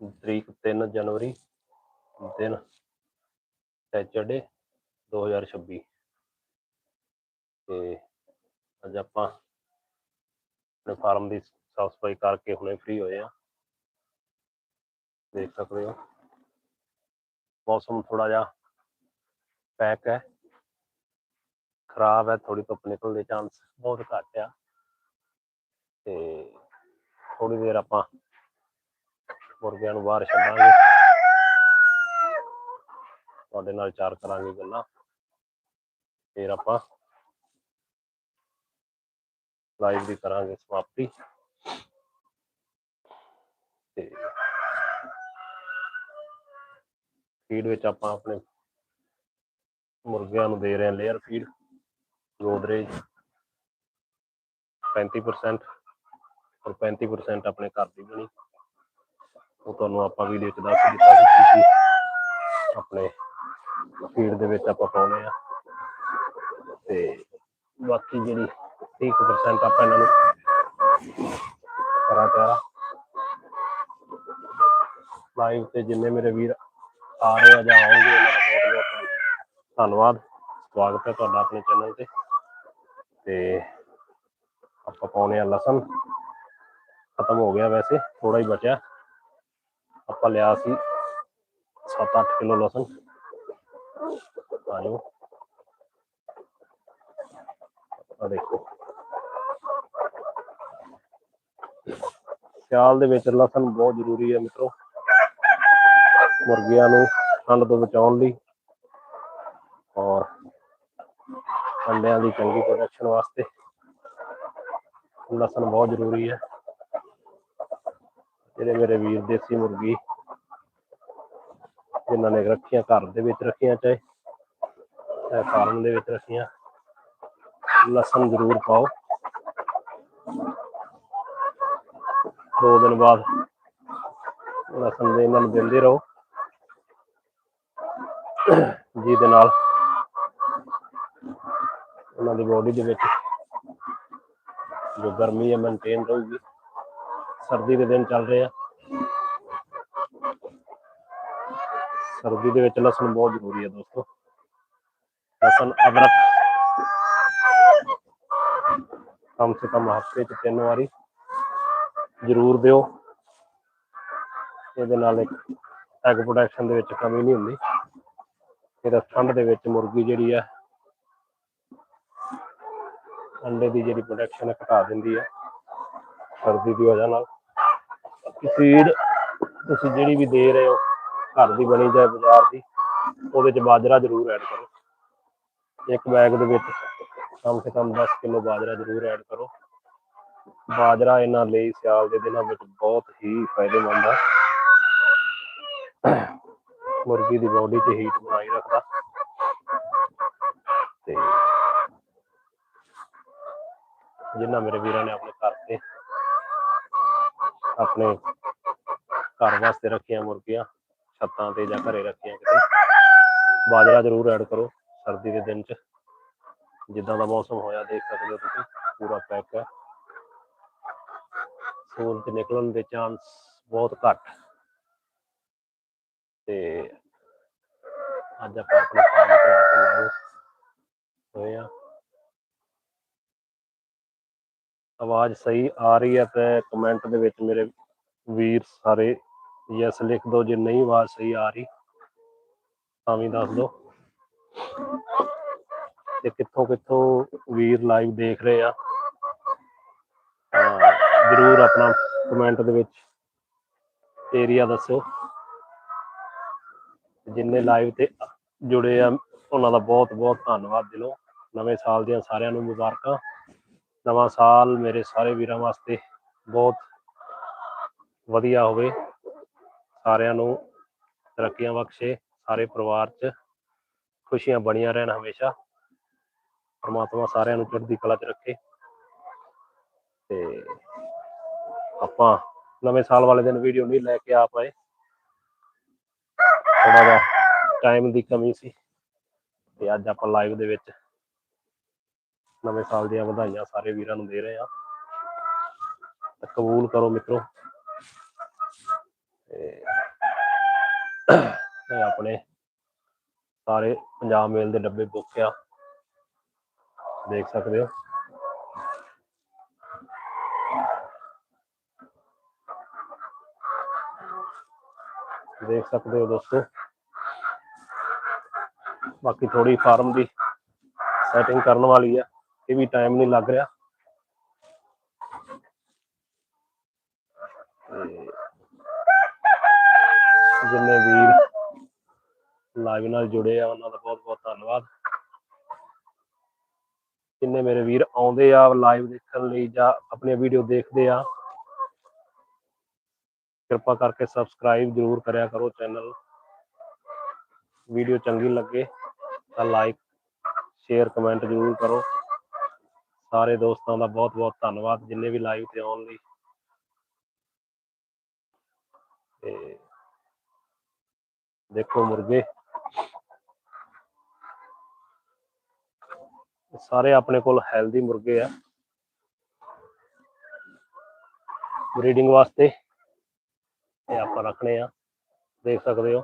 ਤਰੀਕ 3 ਜਨਵਰੀ ਦਿਨ ਸੈਚਰਡੇ 2026 ਤੇ ਅੱਜ ਆਪਾਂ ਆਪਣੇ ਫਾਰਮ ਦੀ ਸਾਫ਼ ਸਫ਼ਾਈ ਕਰਕੇ ਹੁਣੇ ਫ੍ਰੀ ਹੋਏ ਆ ਦੇਖ ਸਕਦੇ ਹੋ। ਮੌਸਮ ਥੋੜਾ ਜਿਹਾ ਪੈਕ ਹੈ। ਖਰਾਬ ਹੈ ਥੋੜੀ ਧੁੱਪ ਨਿਕਲਣ ਦੇ ਚਾਂਸ ਬਹੁਤ ਘੱਟ ਆ। ਤੇ ਥੋੜੀ ਦੇਰ ਆਪਾਂ ਮੁਰਗਿਆਂ ਨੂੰ ਬਾਹਰ ਛੱਡਾਂਗੇ। ਤੁਹਾਡੇ ਨਾਲ ਚਾਰ ਕਰਾਂਗੇ ਗੱਲਾਂ। ਫਿਰ ਆਪਾਂ ਲਾਈਵ ਦੀ ਕਰਾਂਗੇ ਸਮਾਪਤੀ। ਤੇ ਫੀਡ ਵਿੱਚ ਆਪਾਂ ਆਪਣੇ ਮੁਰਗਿਆਂ ਨੂੰ ਦੇ ਰਹੇ ਹਾਂ ਲੇਅਰ ਫੀਡ ਗੋਦਰੇਜ। 35% ਔਰ 35% ਆਪਣੇ ਘਰ ਦੀ ਬਣੀ। ਉਹ ਤੁਹਾਨੂੰ ਆਪਾਂ ਵੀਡੀਓ ਚ ਦੱਸ ਦਿੱਤਾ ਸੀ ਕਿ ਆਪਣੇ ਫੀਡ ਦੇ ਵਿੱਚ ਆਪਾਂ ਪਾਉਨੇ ਆ ਤੇ ਬਾਕੀ ਜਿਹੜੀ 30% ਆਪਾਂ ਇਹਨਾਂ ਨੂੰ ਕਰਾ ਤਿਆਰ ਲਾਈਵ ਤੇ ਜਿੰਨੇ ਮੇਰੇ ਵੀਰ ਆ ਰਹੇ ਆ ਜਾਂ ਆਉਣਗੇ, ਉਹਨਾਂ ਦਾ ਬਹੁਤ ਬਹੁਤ ਧੰਨਵਾਦ। ਸਵਾਗਤ ਹੈ ਤੁਹਾਡਾ ਆਪਣੇ ਚੈਨਲ ਤੇ। ਤੇ ਆਪਾਂ ਪਾਉਣੇ ਆ ਲਸਣ। ਖਤਮ ਹੋ ਗਿਆ ਵੈਸੇ ਥੋੜਾ ਹੀ ਬਚਿਆ। ਆਪਾਂ ਲਿਆ ਸੀ। 7-8 ਕਿਲੋ ਲਸਣ। ਆ ਜਾਓ ਆ ਦੇਖੋ। ਸਿਆਲ ਦੇ ਵਿੱਚ ਲਸਣ ਬਹੁਤ ਜ਼ਰੂਰੀ ਹੈ ਮਿੱਤਰੋ। ਮੁਰਗੀਆਂ ਨੂੰ ਠੰਡ ਤੋਂ ਬਚਾਉਣ ਲਈ ਔਰ ਅੰਡਿਆਂ ਦੀ ਚੰਗੀ ਪ੍ਰੋਡਕਸ਼ਨ ਵਾਸਤੇ ਲਸਣ ਬਹੁਤ ਜ਼ਰੂਰੀ ਹੈ। ਜਿਹੜੇ ਮੇਰੇ ਵੀਰ ਦੇਸੀ ਮੁਰਗੀ ਇਹਨਾਂ ਨੇ ਰੱਖੀਆਂ, ਘਰ ਦੇ ਵਿੱਚ ਰੱਖੀਆਂ ਚਾਹੇ ਚਾਹੇ ਫਾਰਮ ਦੇ ਵਿੱਚ ਰੱਖੀਆਂ। ਲਸਣ ਜ਼ਰੂਰ ਪਾਓ। ਦੋ ਦਿਨ ਬਾਅਦ ਲਸਣ ਦੇ ਇਹਨਾਂ ਨੂੰ ਦਿੰਦੇ ਰਹੋ। ਜਿਹਦੇ ਨਾਲ ਉਹਨਾਂ ਦੀ ਬੋਡੀ ਦੇ ਵਿੱਚ ਜੋ ਗਰਮੀ ਹੈ ਮੇਨਟੇਨ ਰਹੂਗੀ। ਸਰਦੀ ਦੇ ਦਿਨ ਚੱਲ ਰਹੇ ਆ। ਸਰਦੀ ਦੇ ਵਿੱਚ ਲਸਣ ਬਹੁਤ ਜ਼ਰੂਰੀ ਹੈ ਦੋਸਤੋ। ਲਸਣ, ਅਦਰਕ। ਕਮ ਸੇ ਕਮ ਹਫ਼ਤੇ ਚ ਤਿੰਨ ਵਾਰੀ ਜ਼ਰੂਰ ਦਿਓ। ਇਹਦੇ ਨਾਲ ਇੱਕ ਐਗ ਪ੍ਰੋਡਕਸ਼ਨ ਦੇ ਵਿੱਚ ਕਮੀ ਨਹੀਂ ਹੁੰਦੀ। ਇਹਦਾ ਠੰਡ ਦੇ ਵਿੱਚ ਮੁਰਗੀ ਜਿਹੜੀ ਹੈ ਅੰਡੇ ਦੀ ਜਿਹੜੀ ਪ੍ਰੋਡਕਸ਼ਨ ਹੈ ਘਟਾ ਦਿੰਦੀ ਹੈ ਸਰਦੀ ਦੀ ਵਜ੍ਹਾ ਨਾਲ। ਫੀਡ ਤੁਸੀਂ ਜਿਹੜੀ ਵੀ ਦੇ ਰਹੇ ਹੋ ਘਰ ਦੀ ਬਣੀ ਜਾਏ ਬਾਜ਼ਾਰ ਦੀ, ਉਹਦੇ ਚ ਬਾਜਰਾ ਜ਼ਰੂਰ ਐਡ ਕਰੋ। ਇੱਕ ਬੈਗ ਦੇ ਵਿੱਚ ਕਮ ਸੇ ਕਮ 10 ਕਿਲੋ ਬਾਜਰਾ ਜ਼ਰੂਰ ਐਡ ਕਰੋ। ਬਾਜਰਾ ਇਹਨਾਂ ਲਈ ਸਿਆਲ ਦੇ ਦਿਨਾਂ ਵਿੱਚ ਬਹੁਤ ਹੀ ਫਾਇਦੇਮੰਦ ਹੈ ਮੁਰਗੀ ਦੀ ਬਾਡੀ 'ਚ ਹੀਟ ਬਣਾਈ ਰੱਖਦਾ। ਤੇ ਜਿਨ੍ਹਾਂ ਮੇਰੇ ਵੀਰਾਂ ਨੇ ਆਪਣੇ ਘਰ ਤੇ ਆਪਣੇ ਘਰ ਵਾਸਤੇ ਰੱਖੀਆਂ ਮੁਰਗੀਆਂ ਛੱਤਾਂ ਤੇ ਜਾਂ ਘਰੇ ਰੱਖੀਆਂ ਕਿਤੇ। ਬਾਜਰਾ ਜ਼ਰੂਰ ਐਡ ਕਰੋ ਸਰਦੀ ਦੇ ਦਿਨ 'ਚ। ਜਿੱਦਾਂ ਦਾ ਮੌਸਮ ਹੋਇਆ ਦੇਖ ਸਕਦੇ ਹੋ ਤੁਸੀਂ, ਪੂਰਾ ਪੈਕ ਹੈ। ਸੂਰਜ ਨਿਕਲਣ ਦੇ ਚਾਂਸ ਬਹੁਤ ਘੱਟ। ਤੇ ਅੱਜ ਆਪਾਂ ਆਪਣੇ ਫਾਰਮ ਤੇ ਆ ਕੇ ਲਾਏ ਹੋਏ ਆ। ਆਵਾਜ਼ ਸਹੀ ਆ ਰਹੀ ਹੈ ਤੇ ਕਮੈਂਟ ਦੇ ਵਿੱਚ ਮੇਰੇ ਵੀਰ ਸਾਰੇ ਯੈਸ ਲਿਖ ਦਿਓ ਜੇ ਨਹੀਂ ਆਵਾਜ਼ ਸਹੀ ਆ ਰਹੀ, ਤਾਂ ਵੀ ਦੱਸ ਦਿਓ ਤੇ ਕਿੱਥੋਂ ਕਿੱਥੋਂ ਵੀਰ ਲਾਈਵ ਦੇਖ ਰਹੇ ਆ। ਜਰੂਰ ਆਪਣਾ ਕਮੈਂਟ ਦੇ ਵਿੱਚ ਏਰੀਆ ਦੱਸੋ ਜਿੰਨੇ ਲਾਈਵ ਤੇ ਜੁੜੇ ਆ, ਉਹਨਾਂ ਦਾ ਬਹੁਤ ਬਹੁਤ ਧੰਨਵਾਦ ਦਿਲੋਂ। ਨਵੇਂ ਸਾਲ ਦੀਆਂ ਸਾਰਿਆਂ ਨੂੰ ਮੁਬਾਰਕਾਂ। ਨਵਾਂ ਸਾਲ ਮੇਰੇ ਸਾਰੇ ਵੀਰਾਂ ਵਾਸਤੇ ਬਹੁਤ ਵਧੀਆ ਹੋਵੇ। ਸਾਰਿਆਂ ਨੂੰ ਤਰੱਕੀਆਂ ਬਖਸ਼ੇ, ਸਾਰੇ ਪਰਿਵਾਰ 'ਚ ਖੁਸ਼ੀਆਂ ਬਣੀਆਂ ਰਹਿਣ ਹਮੇਸ਼ਾ। ਪਰਮਾਤਮਾ ਸਾਰਿਆਂ ਨੂੰ ਚੜ੍ਹਦੀ ਕਲਾ 'ਚ ਰੱਖੇ। ਤੇ ਆਪਾਂ ਨਵੇਂ ਸਾਲ ਵਾਲੇ ਦਿਨ ਵੀਡੀਓ ਨਹੀਂ ਲੈ ਕੇ ਆ ਪਾਏ। ਥੋੜਾ ਜਿਹਾ ਟਾਈਮ ਦੀ ਕਮੀ ਸੀ। ਤੇ ਅੱਜ ਆਪਾਂ ਲਾਈਵ ਦੇ ਵਿੱਚ ਨਵੇਂ ਸਾਲ ਦੀਆਂ ਵਧਾਈਆਂ ਸਾਰੇ ਵੀਰਾਂ ਨੂੰ ਦੇ ਰਹੇ ਆ ਕਬੂਲ ਕਰੋ ਮਿੱਤਰੋ ਤੇ ਇਹ ਆਪਣੇ ਸਾਰੇ ਪੰਜਾਬ ਮੇਲ ਦੇ ਡੱਬੇ ਬੁੱਕ ਆ ਦੇਖ ਸਕਦੇ ਹੋ। ਦੇਖ ਸਕਦੇ ਹੋ ਦੋਸਤੋ। ਬਾਕੀ ਥੋੜੀ ਫਾਰਮ ਦੀ ਸੈਟਿੰਗ ਕਰਨ ਵਾਲੀ ਆ। ਇਹ ਵੀ ਟਾਈਮ ਨਹੀਂ ਲੱਗ ਰਿਹਾ। ਜਿੰਨੇ ਵੀਰ ਲਾਈਵ ਨਾਲ ਜੁੜੇ ਆ, ਉਹਨਾਂ ਦਾ ਬਹੁਤ ਬਹੁਤ ਧੰਨਵਾਦ। ਜਿੰਨੇ ਮੇਰੇ ਵੀਰ ਆਉਂਦੇ ਆ ਲਾਈਵ ਦੇਖਣ ਲਈ ਜਾਂ ਆਪਣੀਆਂ ਵੀਡੀਓ ਦੇਖਦੇ ਆ, ਕਿਰਪਾ ਕਰਕੇ ਸਬਸਕ੍ਰਾਈਬ ਜਰੂਰ ਕਰਿਆ ਕਰੋ ਚੈਨਲ ਵੀਡੀਓ ਚੰਗੀ ਲੱਗੇ ਤਾਂ ਲਾਈਕ ਸ਼ੇਅਰ ਕਮੈਂਟ ਜਰੂਰ ਕਰੋ। ਸਾਰੇ ਦੋਸਤਾਂ ਦਾ ਬਹੁਤ ਬਹੁਤ ਧੰਨਵਾਦ ਜਿੰਨੇ ਵੀ ਲਾਈਵ ਤੇ ਆਉਣ ਲਈ। ਤੇ ਦੇਖੋ ਮੁਰਗੇ। ਸਾਰੇ ਆਪਣੇ ਕੋਲ ਹੈਲਦੀ ਮੁਰਗੇ ਆ। ਬਰੀਡਿੰਗ ਵਾਸਤੇ ਇਹ ਆਪਾਂ ਰੱਖਣੇ ਆ। ਦੇਖ ਸਕਦੇ ਹੋ।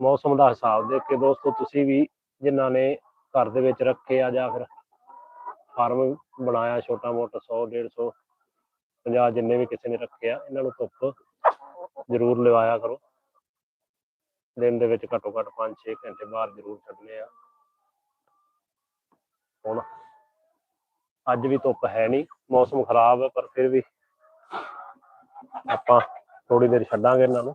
ਮੌਸਮ ਦਾ ਹਿਸਾਬ ਦੇਖ ਕੇ ਦੋਸਤੋ, ਤੁਸੀਂ ਵੀ ਜਿਨ੍ਹਾਂ ਨੇ ਘਰ ਦੇ ਵਿੱਚ ਰੱਖੇ ਆ ਜਾਂ ਫਿਰ ਫਾਰਮ ਬਣਾਇਆ ਛੋਟਾ ਮੋਟਾ 100 150 50 ਜਿੰਨੇ ਵੀ ਕਿਸੇ ਨੇ ਰੱਖਿਆ ਇਹਨਾਂ ਨੂੰ ਧੁੱਪ ਜ਼ਰੂਰ ਲਵਾਇਆ ਕਰੋ। ਦਿਨ ਦੇ ਵਿੱਚ ਘੱਟੋ ਘੱਟ 5-6 ਘੰਟੇ ਬਾਹਰ ਜ਼ਰੂਰ ਛੱਡਨੇ ਆ। ਹੁਣ ਅੱਜ ਵੀ ਧੁੱਪ ਹੈ ਨਹੀਂ, ਮੌਸਮ ਖਰਾਬ ਹੈ ਪਰ ਫਿਰ ਵੀ ਆਪਾਂ ਥੋੜੀ ਦੇਰ ਛੱਡਾਂਗੇ ਇਹਨਾਂ ਨੂੰ।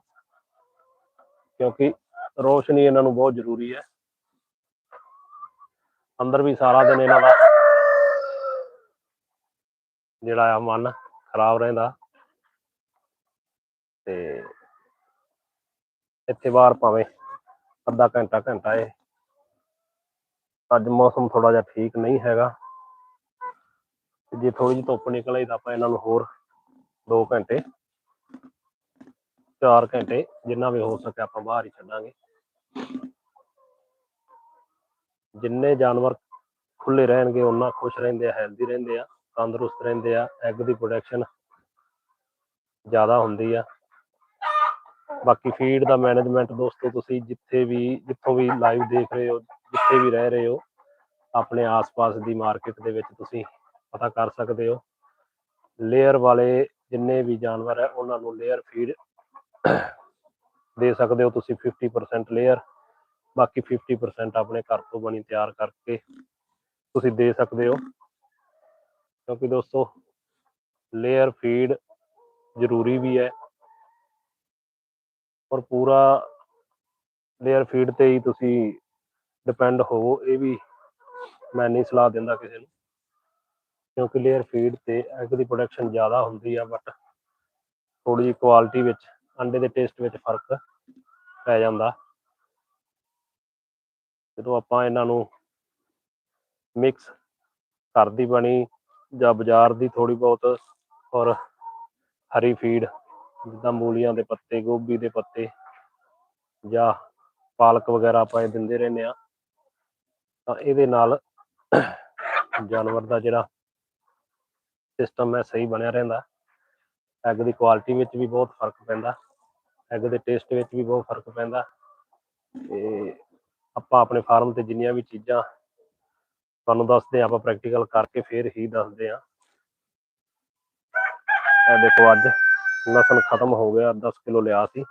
ਕਿਉਂਕਿ ਰੋਸ਼ਨੀ ਇਹਨਾਂ ਨੂੰ ਬਹੁਤ ਜ਼ਰੂਰੀ ਹੈ। ਅੰਦਰ ਵੀ ਸਾਰਾ ਦਿਨ ਇਹਨਾਂ ਦਾ ਜਿਹੜਾ ਆ ਮਨ ਖਰਾਬ ਰਹਿੰਦਾ। ਤੇ ਇੱਥੇ ਬਾਹਰ ਭਾਵੇਂ ਅੱਧਾ ਘੰਟਾ ਘੰਟਾ ਇਹ ਅੱਜ ਮੌਸਮ ਥੋੜਾ ਜਿਹਾ ਠੀਕ ਨਹੀਂ ਹੈਗਾ। ਜੇ ਥੋੜੀ ਜਿਹੀ ਧੁੱਪ ਨਿਕਲੇ ਤਾਂ ਆਪਾਂ ਇਹਨਾਂ ਨੂੰ ਹੋਰ 2 ਘੰਟੇ 4 ਘੰਟੇ ਜਿੰਨਾ ਵੀ ਹੋ ਸਕੇ ਆਪਾਂ ਬਾਹਰ ਹੀ ਛੱਡਾਂਗੇ। ਜਿੰਨੇ ਜਾਨਵਰ ਖੁੱਲੇ ਰਹਿਣਗੇ ਉਹਨਾਂ ਖੁਸ਼ ਰਹਿੰਦੇ ਆ ਹੈਲਦੀ ਰਹਿੰਦੇ ਆ। ਤੰਦਰੁਸਤ ਰਹਿੰਦੇ ਆ ਐਗ ਦੀ ਪ੍ਰੋਡਕਸ਼ਨ ਜ਼ਿਆਦਾ ਹੁੰਦੀ ਆ। ਬਾਕੀ ਫੀਡ ਦਾ ਮੈਨੇਜਮੈਂਟ ਦੋਸਤੋ ਤੁਸੀਂ ਜਿੱਥੇ ਵੀ, ਜਿੱਥੋਂ ਵੀ ਲਾਈਵ ਦੇਖ ਰਹੇ ਹੋ, ਜਿੱਥੇ ਵੀ ਰਹਿ ਰਹੇ ਹੋ, ਆਪਣੇ ਆਸ-ਪਾਸ ਦੀ ਮਾਰਕੀਟ ਦੇ ਵਿੱਚ ਤੁਸੀਂ ਪਤਾ ਕਰ ਸਕਦੇ ਹੋ। ਲੇਅਰ ਵਾਲੇ ਜਿੰਨੇ ਵੀ ਜਾਨਵਰ ਹੈ ਉਹਨਾਂ ਨੂੰ ਲੇਅਰ ਫੀਡ ਦੇ ਸਕਦੇ ਹੋ ਤੁਸੀਂ 50% ਲੇਅਰ ਬਾਕੀ 50% ਆਪਣੇ ਘਰ ਤੋਂ ਬਣੀ ਤਿਆਰ ਕਰਕੇ ਤੁਸੀਂ ਦੇ ਸਕਦੇ ਹੋ। ਕਿਉਂਕਿ ਦੋਸਤੋ ਲੇਅਰ ਫੀਡ ਜ਼ਰੂਰੀ ਵੀ ਹੈ ਔਰ ਪੂਰਾ ਲੇਅਰ ਫੀਡ ਤੇ ਹੀ ਤੁਸੀਂ ਡਿਪੈਂਡ ਹੋਵੋ, ਇਹ ਵੀ ਮੈਂ ਨਹੀਂ ਸਲਾਹ ਦਿੰਦਾ ਕਿਸੇ ਨੂੰ। ਕਿਉਂਕਿ ਲੇਅਰ ਫੀਡ ਤੇ ਐਗ ਦੀ ਪ੍ਰੋਡਕਸ਼ਨ ਜ਼ਿਆਦਾ ਹੁੰਦੀ ਆ ਬਟ ਥੋੜੀ ਜਿਹੀ ਕੁਆਲਿਟੀ ਵਿੱਚ, ਅੰਡੇ ਦੇ ਟੇਸਟ ਵਿੱਚ ਫ਼ਰਕ ਪੈ ਜਾਂਦਾ। ਜਦੋਂ ਆਪਾਂ ਇਹਨਾਂ ਨੂੰ ਮਿਕਸ ਘਰ ਦੀ ਬਣੀ ਜਾਂ ਬਾਜ਼ਾਰ ਦੀ ਥੋੜੀ ਬਹੁਤ ਔਰ ਹਰੀ ਫੀਡ, ਜਿੱਦਾਂ ਮੂਲੀਆਂ ਦੇ ਪੱਤੇ, ਗੋਭੀ ਦੇ ਪੱਤੇ ਜਾਂ ਪਾਲਕ ਵਗੈਰਾ ਆਪਾਂ ਇਹ ਦਿੰਦੇ ਰਹਿੰਦੇ ਆ ਤਾਂ ਇਹਦੇ ਨਾਲ ਜਾਨਵਰ ਦਾ ਜਿਹੜਾ ਸਿਸਟਮ ਹੈ ਸਹੀ ਬਣਿਆ ਰਹਿੰਦਾ। ਐਗ ਦੀ ਕੁਆਲਿਟੀ ਵਿੱਚ ਵੀ ਬਹੁਤ ਫ਼ਰਕ ਪੈਂਦਾ। ਐਗ ਦੇ ਟੇਸਟ ਵਿੱਚ ਵੀ ਬਹੁਤ ਫ਼ਰਕ ਪੈਂਦਾ। ਤੇ ਆਪਾਂ ਆਪਣੇ ਫਾਰਮ ਤੇ ਜਿੰਨੀਆਂ ਵੀ ਚੀਜ਼ਾਂ ਤੁਹਾਨੂੰ ਦੱਸਦੇ ਆ ਆਪਾਂ ਪ੍ਰੈਕਟੀਕਲ ਕਰਕੇ ਫੇਰ ਹੀ ਦੱਸਦੇ ਆ ਇਹ ਦੇਖੋ ਅੱਜ ਲਸਣ ਖਤਮ ਹੋ ਗਿਆ 10 ਕਿਲੋ ਲਿਆ ਸੀ।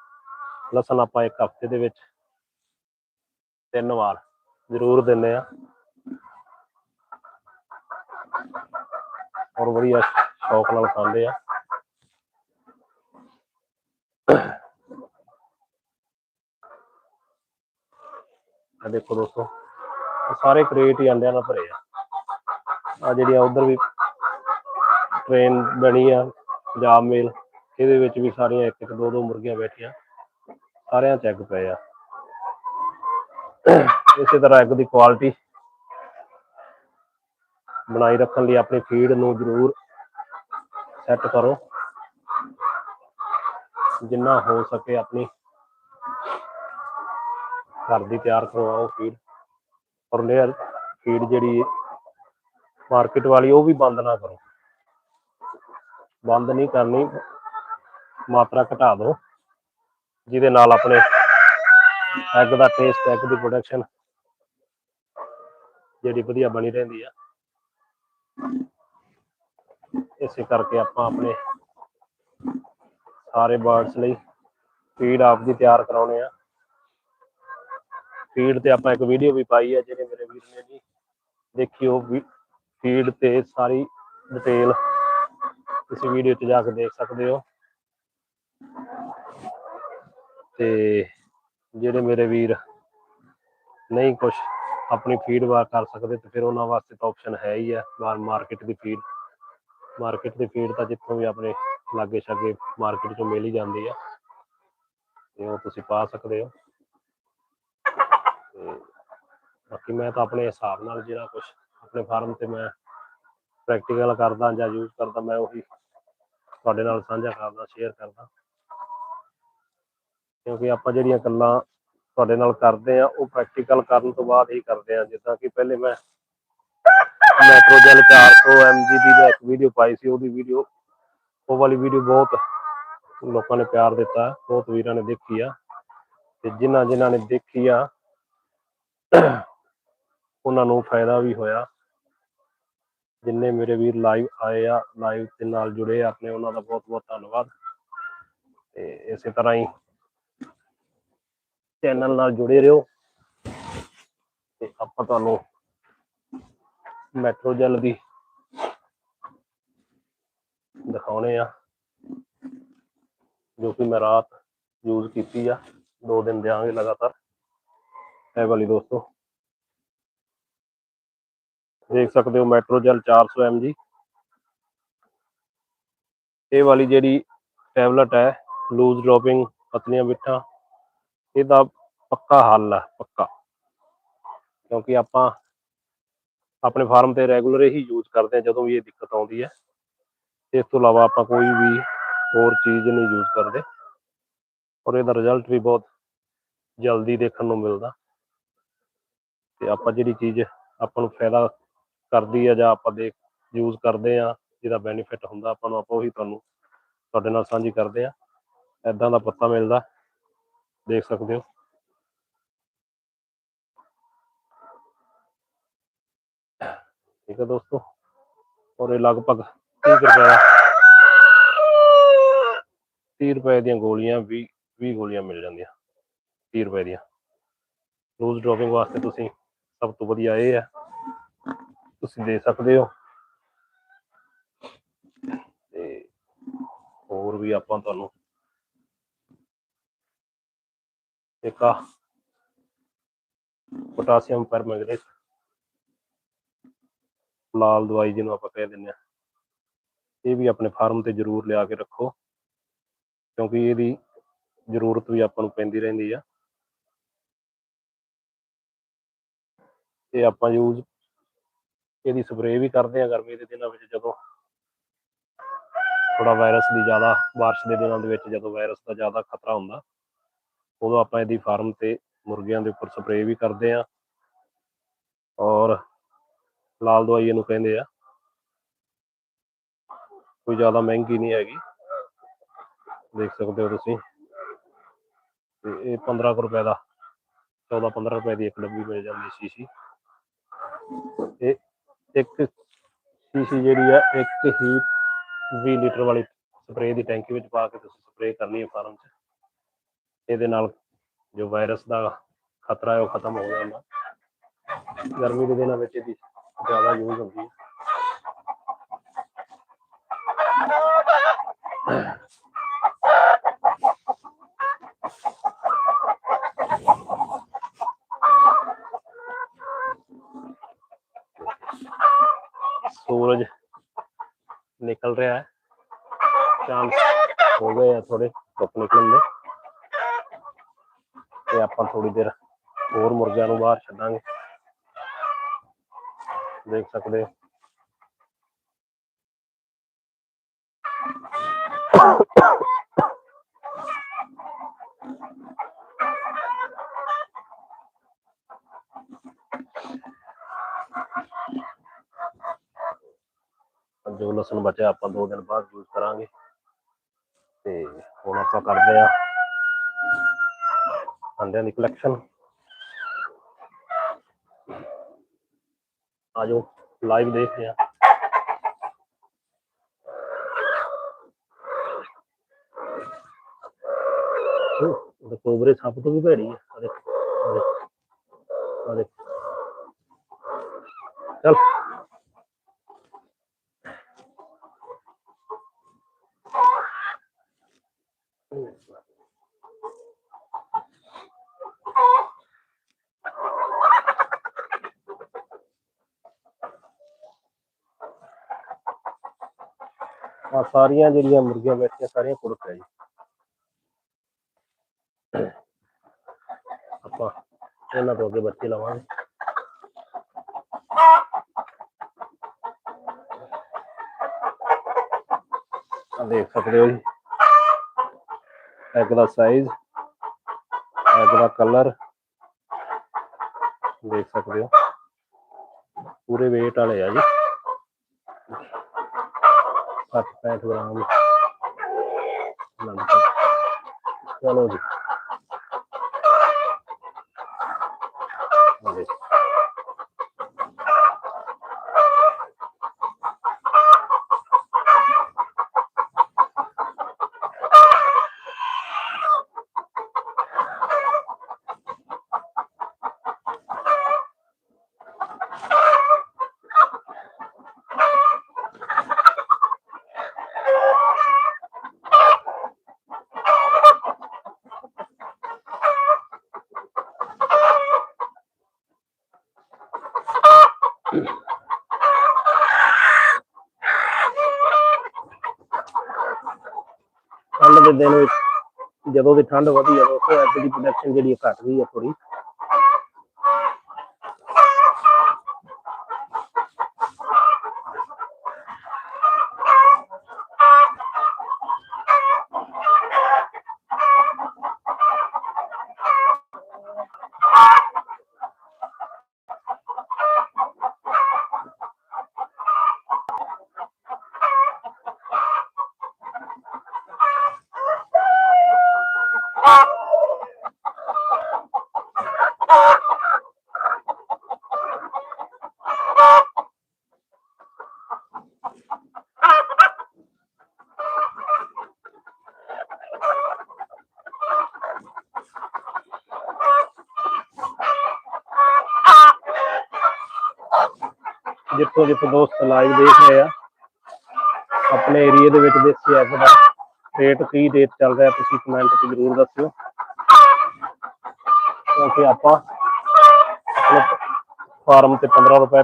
ਲਸਣ ਆਪਾਂ ਇੱਕ ਹਫ਼ਤੇ ਦੇ ਵਿੱਚ ਤਿੰਨ ਵਾਰ ਜ਼ਰੂਰ ਦਿੰਦੇ ਆ ਔਰ ਵਧੀਆ ਸ਼ੌਕ ਨਾਲ ਖਾਂਦੇ ਆ ਆ ਦੇਖੋ ਦੋਸਤੋ ਸਾਰੇ ਕ੍ਰੇਟ ਹੀ ਅੰਡਿਆਂ ਨਾਲ ਭਰੇ ਆ। ਆ ਜਿਹੜੀਆਂ ਉਧਰ ਵੀ ਟ੍ਰੇਨ ਬਣੀ ਆ, ਪੰਜਾਬ ਮੇਲ ਇਹਦੇ ਵਿੱਚ ਵੀ ਸਾਰੀਆਂ ਇੱਕ ਇੱਕ ਦੋ ਦੋ ਮੁਰਗੀਆਂ ਬੈਠੀਆਂ। ਸਾਰਿਆਂ ਚ ਐਗ ਪਏ ਆ। ਇਸੇ ਤਰ੍ਹਾਂ ਐਗ ਦੀ ਕੁਆਲਿਟੀ ਬਣਾਈ ਰੱਖਣ ਲਈ ਆਪਣੀ ਫੀਡ ਨੂੰ ਜ਼ਰੂਰ ਸੈੱਟ ਕਰੋ। ਜਿੰਨਾ ਹੋ ਸਕੇ ਆਪਣੀ ਘਰ ਦੀ ਤਿਆਰ ਕਰਵਾਓ ਫੀਡ ਔਰ ਲੇਅਰ ਫੀਡ ਜਿਹੜੀ ਮਾਰਕੀਟ ਵਾਲੀ, ਉਹ ਵੀ ਬੰਦ ਨਾ ਕਰੋ। ਬੰਦ ਨਹੀਂ ਕਰਨੀ, ਮਾਤਰਾ ਘਟਾ ਦਿਓ, ਜਿਹਦੇ ਨਾਲ ਆਪਣੇ ਐਗ ਦਾ ਟੇਸਟ ਐਗ ਦੀ ਪ੍ਰੋਡਕਸ਼ਨ ਜਿਹੜੀ ਵਧੀਆ ਬਣੀ ਰਹਿੰਦੀ ਆ। ਇਸੇ ਕਰਕੇ ਆਪਾਂ ਆਪਣੇ ਸਾਰੇ ਬਰਡਸ ਲਈ ਫੀਡ ਆਪ ਦੀ ਤਿਆਰ ਕਰਾਉਣੇ ਆ। ਫੀਡ ਤੇ ਆਪਾਂ ਇੱਕ ਵੀਡੀਓ ਵੀ ਪਾਈ ਹੈ ਜਿਹੜੇ ਮੇਰੇ ਵੀਰ ਨੇ ਜੀ। ਦੇਖਿਓ ਫੀਡ ਤੇ ਸਾਰੀ ਡਿਟੇਲ ਤੁਸੀਂ ਵੀਡੀਓ 'ਚ ਜਾ ਕੇ ਦੇਖ ਸਕਦੇ ਹੋ। ਤੇ ਜਿਹੜੇ ਮੇਰੇ ਵੀਰ ਨਹੀਂ ਕੁਝ ਆਪਣੀ ਫੀਡ ਵਾਰ ਕਰ ਸਕਦੇ ਤੇ ਫਿਰ ਉਹਨਾਂ ਵਾਸਤੇ ਤਾਂ ਆਪਸ਼ਨ ਹੈ ਹੀ ਹੈ ਬਾਹਰ ਮਾਰਕੀਟ ਦੀ ਫੀਡ ਮਾਰਕੀਟ ਦੀ ਫੀਡ ਤਾਂ ਜਿੱਥੋਂ ਵੀ ਆਪਣੇ ਲਾਗੇ ਛਾਗੇ ਮਾਰਕੀਟ ਚੋਂ ਮਿਲ ਹੀ ਜਾਂਦੀ ਆ। ਤੇ ਉਹ ਤੁਸੀਂ ਪਾ ਸਕਦੇ ਹੋ। ਤੇ ਬਾਕੀ ਮੈਂ ਤਾਂ ਆਪਣੇ ਹਿਸਾਬ ਨਾਲ ਜਿਹੜਾ ਕੁਝ ਆਪਣੇ ਫਾਰਮ ਤੇ ਮੈਂ ਪ੍ਰੈਕਟੀਕਲ ਕਰਦਾ ਜਾਂ ਯੂਜ਼ ਕਰਦਾ, ਮੈਂ ਉਹੀ ਤੁਹਾਡੇ ਨਾਲ ਸਾਂਝਾ ਕਰਦਾ ਸ਼ੇਅਰ ਕਰਦਾ। ਕਿਉਂਕਿ ਆਪਾਂ ਜਿਹੜੀਆਂ ਗੱਲਾਂ ਤੁਹਾਡੇ ਨਾਲ ਕਰਦੇ ਆ ਉਹ ਪ੍ਰੈਕਟੀਕਲ ਕਰਨ ਤੋਂ ਬਾਅਦ ਹੀ ਕਰਦੇ ਆ ਜਿੱਦਾਂ ਕਿ ਪਹਿਲੇ ਮੈਂ ਮੈਟਰੋਜੈਲ 400 mg ਦੀ ਮੈਂ ਇੱਕ ਵੀਡੀਓ ਪਾਈ ਸੀ, ਉਹਦੀ ਵੀਡੀਓ ਉਹ ਵਾਲੀ ਵੀਡੀਓ ਬਹੁਤ ਲੋਕਾਂ ਨੇ ਪਿਆਰ ਦਿੱਤਾ, ਬਹੁਤ ਵੀਰਾਂ ਨੇ ਦੇਖੀ ਆ। ਤੇ ਜਿਨ੍ਹਾਂ ਜਿਨ੍ਹਾਂ ਨੇ ਦੇਖੀ ਆ ਉਹਨਾਂ ਨੂੰ ਫਾਇਦਾ ਵੀ ਹੋਇਆ। ਜਿੰਨੇ ਮੇਰੇ ਵੀਰ ਲਾਈਵ ਆਏ ਆ ਲਾਈਵ ਦੇ ਨਾਲ ਜੁੜੇ ਆ ਆਪਣੇ, ਉਹਨਾਂ ਦਾ ਬਹੁਤ ਬਹੁਤ ਧੰਨਵਾਦ। ਤੇ ਇਸੇ ਤਰ੍ਹਾਂ ਹੀ ਚੈਨਲ ਨਾਲ ਜੁੜੇ ਰਹੋ। ਤੇ ਆਪਾਂ ਤੁਹਾਨੂੰ ਮੈਟਰੋ ਮੈਟਰੋਜੈਲ ਦੀ ਦਿਖਾਉਣੇ ਆ, ਜੋ ਕਿ ਮੈਂ ਰਾਤ ਯੂਜ਼ ਕੀਤੀ ਆ। ਦੋ ਦਿਨ ਦਿਆਂਗੇ ਲਗਾਤਾਰ। ਇਹ ਵਾਲੀ ਦੋਸਤੋ। ਦੇਖ ਸਕਦੇ ਹੋ ਮੈਟਰੋਜੈਲ 400 mg ਇਹ ਵਾਲੀ ਜਿਹੜੀ ਟੈਬਲੇਟ ਹੈ, ਲੂਜ਼ ਡ੍ਰੌਪਿੰਗ, ਪਤਲੀਆਂ ਬਿੱਠਾਂ, ਇਹਦਾ ਪੱਕਾ ਹੱਲ ਹੈ, ਪੱਕਾ। ਕਿਉਂਕਿ ਆਪਾਂ ਆਪਣੇ ਫਾਰਮ ਤੇ ਰੈਗੂਲਰ ਹੀ ਯੂਜ਼ ਕਰਦੇ ਹਾਂ ਜਦੋਂ ਵੀ ਇਹ ਦਿੱਕਤ ਆਉਂਦੀ ਹੈ। ਇਸ ਤੋਂ ਇਲਾਵਾ ਆਪਾਂ ਕੋਈ ਵੀ ਹੋਰ ਚੀਜ਼ ਨਹੀਂ ਯੂਜ਼ ਕਰਦੇ। ਔਰ ਇਹਦਾ ਰਿਜ਼ਲਟ ਵੀ ਬਹੁਤ ਜਲਦੀ ਦੇਖਣ ਨੂੰ ਮਿਲਦਾ। ਤੇ ਆਪਾਂ ਜਿਹੜੀ ਚੀਜ਼ ਆਪਾਂ ਨੂੰ ਫਾਇਦਾ ਕਰਦੀ ਆ ਜਾਂ ਆਪਾਂ ਦੇ ਯੂਜ਼ ਕਰਦੇ ਆ, ਜਿਹਦਾ ਬੈਨੀਫਿਟ ਹੁੰਦਾ, ਆਪਾਂ ਨੂੰ, ਆਪਾਂ ਉਹੀ ਤੁਹਾਨੂੰ ਤੁਹਾਡੇ ਨਾਲ ਸਾਂਝੀ ਕਰਦੇ ਆ। ਐਦਾਂ ਦਾ ਪੱਤਾ ਮਿਲਦਾ, ਦੇਖ ਸਕਦੇ ਹੋ। ਠੀਕ ਹੈ ਦੋਸਤੋ, ਔਰ ਇਹ ਲਗਭਗ 30 ਰੁਪਏ 30 ਰੁਪਏ ਦੀਆਂ ਗੋਲੀਆਂ 20 20 ਗੋਲੀਆਂ ਮਿਲ ਜਾਂਦੀਆਂ 30 ਰੁਪਏ ਦੀਆਂ। ਲੂਜ਼ ਡ੍ਰੌਪਿੰਗ ਵਾਸਤੇ ਤੁਸੀਂ ਸਭ ਤੋਂ ਵਧੀਆ ਇਹ ਹੈ ਤੁਸੀਂ ਦੇ ਸਕਦੇ ਹੋ। ਤੇ ਹੋਰ ਵੀ ਆਪਾਂ ਤੁਹਾਨੂੰ ਇੱਕ ਆ ਪੋਟਾਸੀਅਮ ਪਰਮੈਂਗਨੇਟ ਲਾਲ ਦਵਾਈ ਜਿਹਨੂੰ ਆਪਾਂ ਕਹਿ ਦਿੰਦੇ ਆ। ਇਹ ਵੀ ਆਪਣੇ ਫਾਰਮ ਤੇ ਜ਼ਰੂਰ ਲਿਆ ਕੇ ਰੱਖੋ। ਕਿਉਂਕਿ ਇਹਦੀ ਜ਼ਰੂਰਤ ਵੀ ਆਪਾਂ ਨੂੰ ਪੈਂਦੀ ਰਹਿੰਦੀ ਆ। ਇਹ ਆਪਾਂ ਯੂਜ਼ ਇਹਦੀ ਸਪਰੇਅ ਵੀ ਕਰਦੇ ਆ ਗਰਮੀ ਦੇ ਦਿਨਾਂ ਵਿੱਚ ਜਦੋਂ। ਥੋੜਾ ਵਾਇਰਸ ਦੀ ਜ਼ਿਆਦਾ, ਬਾਰਿਸ਼ ਦੇ ਦਿਨਾਂ ਦੇ ਵਿੱਚ ਜਦੋਂ ਵਾਇਰਸ ਦਾ ਜ਼ਿਆਦਾ ਖਤਰਾ ਹੁੰਦਾ, ਉਦੋਂ ਆਪਾਂ ਇਹਦੀ ਫਾਰਮ ਤੇ ਮੁਰਗੀਆਂ ਦੇ ਉੱਪਰ ਸਪਰੇਅ ਵੀ ਕਰਦੇ ਆ ਔਰ ਲਾਲ ਦਵਾਈ ਇਹਨੂੰ ਕਹਿੰਦੇ ਆ। ਕੋਈ ਜ਼ਿਆਦਾ ਮਹਿੰਗੀ ਨਹੀਂ ਹੈਗੀ। ਦੇਖ ਸਕਦੇ ਹੋ ਤੁਸੀਂ। ਤੇ ਇਹ 15 ਕੁ ਰੁਪਏ ਦਾ 14 15 ਰੁਪਏ ਦੀ ਇੱਕ ਡੱਬੀ ਮਿਲ ਜਾਂਦੀ ਸ਼ੀਸ਼ੀ ਇਹ ਇੱਕ ਸ਼ੀਸ਼ੀ ਜਿਹੜੀ ਆ, ਇੱਕ ਹੀ 20 ਲੀਟਰ ਵਾਲੀ ਸਪਰੇਅ ਦੀ ਟੈਂਕੀ ਵਿੱਚ ਪਾ ਕੇ ਤੁਸੀਂ ਸਪਰੇਅ ਕਰਨੀ ਹੈ ਫਾਰਮ 'ਚ। ਇਹਦੇ ਨਾਲ ਜੋ ਵਾਇਰਸ ਦਾ ਖਤਰਾ ਹੈ, ਉਹ ਖਤਮ ਹੋ ਜਾਂਦਾ। ਗਰਮੀ ਦੇ ਦਿਨਾਂ ਵਿੱਚ ਇਹਦੀ ਜ਼ਿਆਦਾ ਯੂਜ਼ ਹੁੰਦੀ ਹੈ। ਸੂਰਜ ਨਿਕਲ ਰਿਹਾ ਹੈ। ਚਾਂਸ ਹੋ ਗਏ ਆ ਥੋੜੇ ਧੁੱਪ ਨਿਕਲਣ ਦੇ। ਤੇ ਆਪਾਂ ਥੋੜੀ ਦੇਰ ਹੋਰ ਮੁਰਗਿਆਂ ਨੂੰ ਬਾਹਰ ਛੱਡਾਂਗੇ। ਦੇਖ ਸਕਦੇ ਹੋ। ਜੋ ਲਸਣ ਬਚਿਆ ਆਪਾਂ ਦੋ ਦਿਨ ਬਾਅਦ ਯੂਜ਼ ਕਰਾਂਗੇ। ਤੇ ਹੁਣ ਆਪਾਂ ਕਰਦੇ ਆ ਅੰਡਿਆਂ ਦੀ ਕਲੈਕਸ਼ਨ ਆਜੋ ਲਾਈਵ ਦੇਖਦੇ ਆ ਉਹ ਕੋਬਰੇ ਸੱਪ ਤੋਂ ਵੀ ਭੈੜੀ ਆ ਦੇਖ ਆ ਦੇਖ। ਚੱਲ। ਸਾਰੀਆਂ ਜਿਹੜੀਆਂ ਮੁਰਗੀਆਂ ਬੈਠੀਆਂ ਸਾਰੀਆਂ ਕੁੜਕ ਹੈ ਜੀ। ਆਪਾਂ ਇਹਨਾਂ ਤੋਂ ਅੱਗੇ ਬੱਚੇ ਲਵਾਂਗੇ। ਆ ਦੇਖ ਸਕਦੇ ਹੋ ਜੀ। ਐਗ ਦਾ ਸਾਈਜ਼ ਐਗ ਦਾ ਕਲਰ ਦੇਖ ਸਕਦੇ ਹੋ। ਪੂਰੇ weight ਵਾਲੇ ਆ ਜੀ। 60 65 ਗ੍ਰਾਮ ਲਗਭਗ ਚਲੋ ਜੀ ਆ ਦੇਖ ਠੰਡ ਦੇ ਦਿਨ ਵਿੱਚ ਜਦੋਂ ਦੀ ਠੰਡ ਵਧੀ ਹੈ ਦੋਸਤੋ ਐਗ ਦੀ ਪ੍ਰੋਡਕਸ਼ਨ ਜਿਹੜੀ ਘਟ ਗਈ ਹੈ ਥੋੜੀ ਜਿੱਥੋਂ ਜਿੱਥੋਂ ਦੋਸਤ ਲਾਈਵ ਦੇਖ ਰਹੇ ਆ। ਆਪਣੇ ਏਰੀਆ ਦੇ ਵਿੱਚ ਦੇਸੀ ਐਗ ਦਾ ਰੇਟ ਕੀ ਰੇਟ ਚੱਲ ਰਿਹਾ, ਤੁਸੀਂ ਕਮੈਂਟ 'ਚ ਜ਼ਰੂਰ ਦੱਸਿਓ। ਕਿਉਂਕਿ ਆਪਾਂ ਆਪਣੇ ਫਾਰਮ ਤੇ 15 ਰੁਪਏ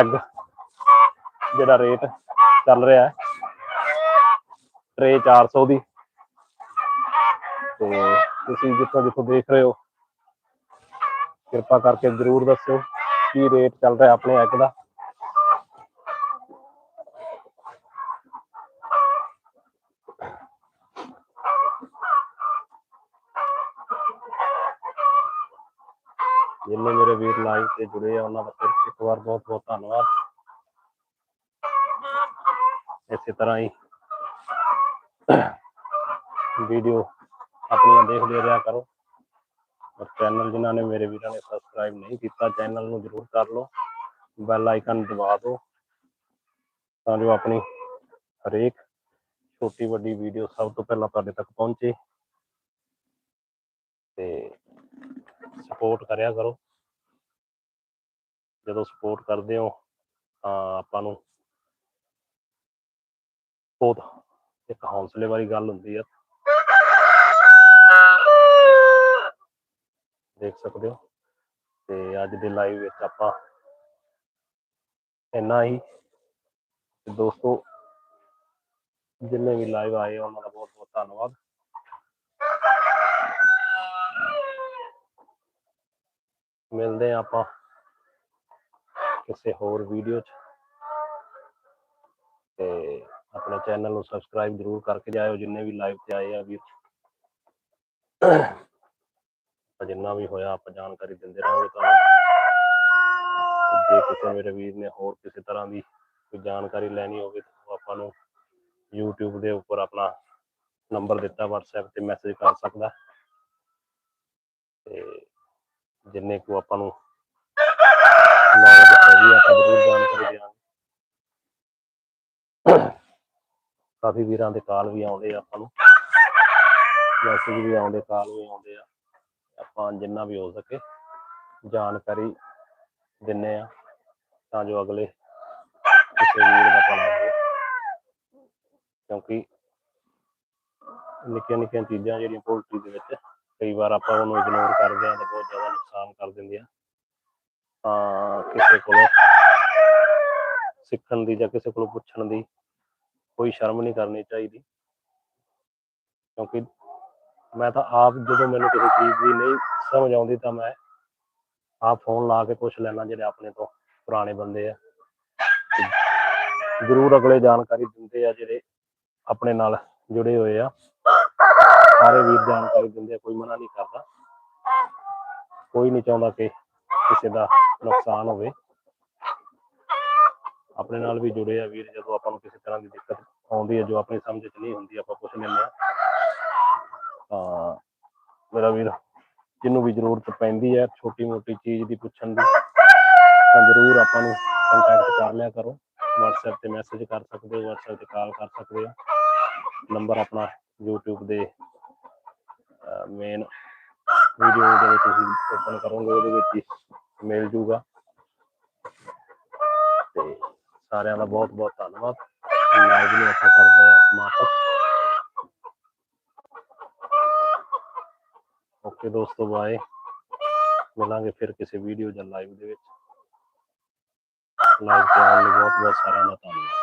ਐਗ ਜਿਹੜਾ ਰੇਟ ਚੱਲ ਰਿਹਾ ਹੈ ਟਰੇ 400 ਦੀ। ਤੇ ਤੁਸੀਂ ਜਿੱਥੋਂ ਜਿੱਥੋਂ ਦੇਖ ਰਹੇ ਹੋ, ਕਿਰਪਾ ਕਰਕੇ ਜ਼ਰੂਰ ਦੱਸਿਓ ਕੀ ਰੇਟ ਚੱਲ ਰਿਹਾ ਆਪਣੇ ਐਗ ਦਾ ਜਿੰਨੇ ਮੇਰੇ ਵੀਰ ਲਾਈਵ ਤੇ ਜੁੜੇ ਆ, ਉਹਨਾਂ ਦਾ ਫਿਰ ਇੱਕ ਵਾਰ ਬਹੁਤ ਬਹੁਤ ਧੰਨਵਾਦ। ਇਸੇ ਤਰ੍ਹਾਂ ਹੀ ਵੀਡੀਓ ਆਪਣੀਆਂ ਦੇਖਦੇ ਰਿਹਾ ਕਰੋ। ਔਰ ਚੈਨਲ ਜਿਨ੍ਹਾਂ ਨੇ ਮੇਰੇ ਵੀਰਾਂ ਨੇ ਸਬਸਕ੍ਰਾਈਬ ਨਹੀਂ ਕੀਤਾ, ਚੈਨਲ ਨੂੰ ਜਰੂਰ ਕਰ ਲਓ। ਬੈਲ ਆਈਕਨ ਦਬਾ ਦਿਓ ਤਾਂ ਜੋ ਆਪਣੀ ਹਰੇਕ ਛੋਟੀ ਵੱਡੀ ਵੀਡੀਓ ਸਭ ਤੋਂ ਪਹਿਲਾਂ ਤੁਹਾਡੇ ਤੱਕ ਪਹੁੰਚੇ। ਤੇ ਸਪੋਰਟ ਕਰਿਆ ਕਰੋ। ਜਦੋਂ ਸਪੋਰਟ ਕਰਦੇ ਹੋ, ਤਾਂ ਆਪਾਂ ਨੂੰ ਬਹੁਤ ਇੱਕ ਹੌਸਲੇ ਵਾਲੀ ਗੱਲ ਹੁੰਦੀ ਆ। ਦੇਖ ਸਕਦੇ ਹੋ। ਤੇ ਅੱਜ ਦੇ ਲਾਈਵ ਵਿੱਚ ਆਪਾਂ ਇੰਨਾ ਹੀ। ਦੋਸਤੋ, ਜਿੰਨੇ ਵੀ ਲਾਈਵ ਆਏ ਉਹਨਾਂ ਦਾ ਬਹੁਤ ਬਹੁਤ ਧੰਨਵਾਦ। ਮਿਲਦੇ ਹਾਂ ਆਪਾਂ। ਕਿਸੇ ਹੋਰ ਵੀਡੀਓ 'ਚ। ਤੇ ਆਪਣੇ ਚੈਨਲ ਨੂੰ ਸਬਸਕ੍ਰਾਈਬ ਜ਼ਰੂਰ ਕਰਕੇ ਜਾਇਓ, ਜਿੰਨੇ ਵੀ ਲਾਈਵ ਤੇ ਆਏ ਆ ਵੀਰ। ਜਿੰਨਾ ਵੀ ਹੋਇਆ ਆਪਾਂ ਜਾਣਕਾਰੀ ਦਿੰਦੇ ਰਹਾਂਗੇ ਤੁਹਾਨੂੰ। ਜੇ ਕਿਸੇ ਮੇਰੇ ਵੀਰ ਨੇ ਹੋਰ ਕਿਸੇ ਤਰ੍ਹਾਂ ਦੀ ਕੋਈ ਜਾਣਕਾਰੀ ਲੈਣੀ ਹੋਵੇ, ਤਾਂ ਆਪਾਂ ਨੂੰ YouTube ਦੇ ਉੱਪਰ ਆਪਣਾ ਨੰਬਰ ਦਿੱਤਾ, WhatsApp ਤੇ ਮੈਸੇਜ ਕਰ ਸਕਦਾ। ਤੇ ਜਿੰਨੇ ਕੋ ਆਪਾਂ ਨੂੰ ਹੈਗੀ ਆ ਆਪਾਂ ਜ਼ਰੂਰ ਜਾਣਕਾਰੀ ਦਿਆਂਗੇ। ਕਾਫੀ ਵੀਰਾਂ ਦੇ ਕਾਲ ਵੀ ਆਉਂਦੇ ਆ ਆਪਾਂ ਨੂੰ। ਮੈਸੇਜ ਵੀ ਆਉਂਦੇ, ਕਾਲ ਵੀ ਆਉਂਦੇ ਆ। ਆਪਾਂ ਜਿੰਨਾ ਵੀ ਹੋ ਸਕੇ ਜਾਣਕਾਰੀ ਦਿੰਨੇ ਆ, ਤਾਂ ਜੋ ਅਗਲੇ ਕਿਸੇ ਵੀਰ ਦਾ ਭਲਾ ਹੋਵੇ। ਕਿਉਂਕਿ ਨਿੱਕੀਆਂ ਨਿੱਕੀਆਂ ਚੀਜ਼ਾਂ ਜਿਹੜੀਆਂ ਪੋਲਟਰੀ ਦੇ ਵਿੱਚ ਕਈ ਵਾਰ ਆਪਾਂ ਉਹਨੂੰ ਇਗਨੋਰ ਕਰਦੇ ਆ ਤੇ ਬਹੁਤ ਜ਼ਿਆਦਾ ਨੁਕਸਾਨ ਕਰ ਦਿੰਦੀਆਂ। ਤਾਂ ਕਿਸੇ ਕੋਲੋਂ ਸਿੱਖਣ ਦੀ ਜਾਂ ਕਿਸੇ ਕੋਲੋਂ ਪੁੱਛਣ ਦੀ ਕੋਈ ਸ਼ਰਮ ਨਹੀਂ ਕਰਨੀ ਚਾਹੀਦੀ। ਕਿਉਂਕਿ ਮੈਂ ਤਾਂ ਆਪ ਜਦੋਂ ਮੈਨੂੰ ਕਿਸੇ ਚੀਜ਼ ਦੀ ਨਹੀਂ ਸਮਝ ਆਉਂਦੀ ਤਾਂ ਮੈਂ ਆਪ ਫੋਨ ਲਾ ਕੇ ਪੁੱਛ ਲੈਣਾ ਜਿਹੜੇ ਆਪਣੇ ਤੋਂ ਪੁਰਾਣੇ ਬੰਦੇ ਆ। ਜ਼ਰੂਰ ਅਗਲੇ ਜਾਣਕਾਰੀ ਦਿੰਦੇ ਆ ਜਿਹੜੇ ਆਪਣੇ ਨਾਲ ਜੁੜੇ ਹੋਏ ਆ। ਸਾਰੇ ਵੀਰ ਜਾਣਕਾਰੀ ਦਿੰਦੇ ਆ, ਕੋਈ ਮਨਾ ਨਹੀਂ ਕਰਦਾ। ਕੋਈ ਨਹੀਂ ਚਾਹੁੰਦਾ ਕਿ ਕਿਸੇ ਦਾ ਨੁਕਸਾਨ ਹੋਵੇ। ਆਪਣੇ ਨਾਲ ਵੀ ਜੁੜੇ ਆ ਵੀਰ, ਜਦੋਂ ਆਪਾਂ ਨੂੰ ਕਿਸੇ ਤਰ੍ਹਾਂ ਦੀ ਦਿੱਕਤ ਆਉਂਦੀ ਹੈ, ਜੋ ਆਪਣੀ ਸਮਝ 'ਚ ਨਹੀਂ ਹੁੰਦੀ, ਆਪਾਂ ਪੁੱਛ ਲੈਂਦੇ ਆ ਤਾਂ ਮੇਰਾ ਵੀਰ, ਜਿਹਨੂੰ ਵੀ ਜ਼ਰੂਰਤ ਪੈਂਦੀ ਹੈ ਛੋਟੀ ਮੋਟੀ ਚੀਜ਼ ਦੀ ਪੁੱਛਣ ਦੀ, ਤਾਂ ਜ਼ਰੂਰ ਆਪਾਂ ਨੂੰ ਕੰਟੈਕਟ ਕਰ ਲਿਆ ਕਰੋ। WhatsApp ਤੇ ਮੈਸੇਜ ਕਰ ਸਕਦੇ ਹੋ, WhatsApp ਤੇ ਕਾਲ ਕਰ ਸਕਦੇ ਹੋ। ਨੰਬਰ ਆਪਣਾ YouTube ਦੇ ਮੇਨ ਵੀਡੀਓ ਜਦੋਂ ਤੁਸੀਂ ਓਪਨ ਕਰੋਗੇ ਉਹਦੇ ਵਿੱਚ ਹੀ ਮਿਲ ਜੂਗਾ ਤੇ ਸਾਰਿਆਂ ਦਾ ਬਹੁਤ ਬਹੁਤ ਧੰਨਵਾਦ ਲਾਈਵ ਨੂੰ ਆਪਾਂ ਕਰਦੇ ਹਾਂ ਸਮਾਪਤ ਓਕੇ ਦੋਸਤੋ ਬਾਏ ਮਿਲਾਂਗੇ ਫਿਰ ਕਿਸੇ ਵੀਡੀਓ ਜਾਂ ਲਾਈਵ ਦੇ ਵਿੱਚ ਲਾਈਵ ਤੇ ਆਉਣ ਲਈ ਬਹੁਤ ਬਹੁਤ ਸਾਰਿਆਂ ਦਾ ਧੰਨਵਾਦ